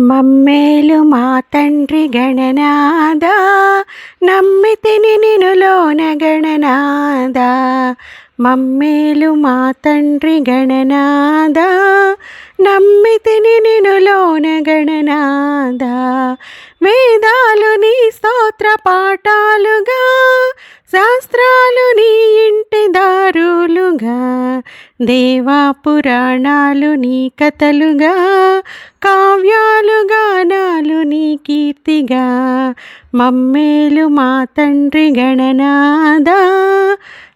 మమ్మేలు మా తండ్రి గణనాద నమ్మితిని నినులోన గణనాద మమ్మేలు మా తండ్రి గణనాద నమ్మితిని నినులోన గణనాద వేదాలు నీ స్తోత్ర పాఠాలుగా శాస్త్రాలు దేవా పురాణాలు నీ కథలుగా కావ్యాలు గానాలు నీ కీర్తిగా. మమ్మేలు మా తండ్రి గణనాదా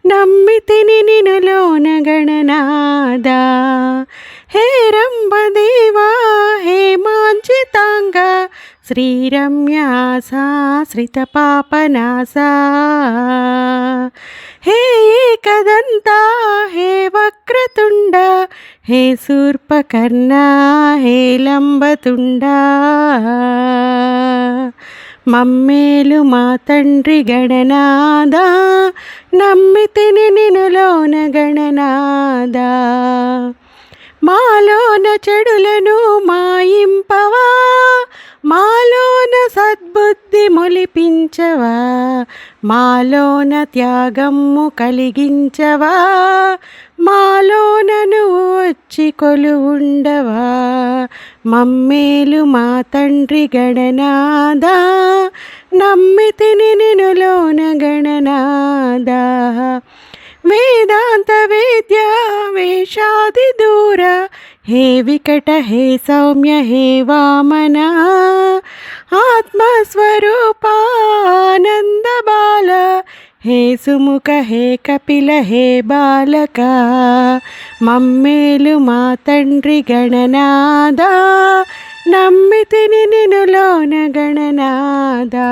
నమ్మితిని నినులోన గణనాదా హే రంభదేవా హే మాంచితాంగ శ్రీరమ్యాసాశ్రిత పాపనాసా హే కదంతా హే హే శూర్పకర్ణ హే లంబతుండా. మమ్మేలు మా తండ్రి గణనాదా నమ్మితిని నినులోన గణనాదా మాలోన చెడులను మాయింపవా సద్బుద్ధి మొలిపించవా మాలోన త్యాగమ్ము కలిగించవా? మాలోన నువ్వు వచ్చి కొలువుండవా? మమ్మేలు మా తండ్రి గణనాదా నమ్మితిని నినులోన గణనాదా వేదాంత వేద్య వేషాది దూర హే వికట హే సౌమ్య హే వామన ఆత్మస్వరూపానంద బాల హే సుముఖ హే కపిల హే బాలక మమ్మేలు మా తండ్రి గణనాదా నమ్మితిని నినులోన గణనాదా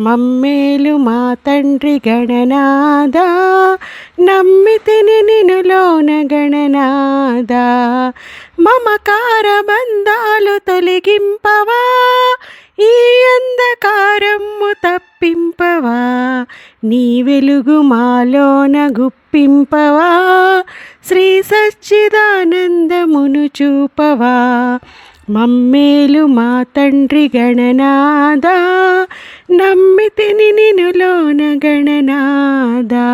మమ్మేలు మా తండ్రి గణనాదా నమ్మితిని నినులోన గణనాదా మమకార బంధాలు తొలగింపవా ఈ అంధకారము తప్పింపవా. నీ వెలుగు మాలోన గుప్పింపవా శ్రీ సచ్చిదానందమును చూపవా. మమ్మేలు మా తండ్రి గణనాదా నమ్మితిని నినులోన గణనాదా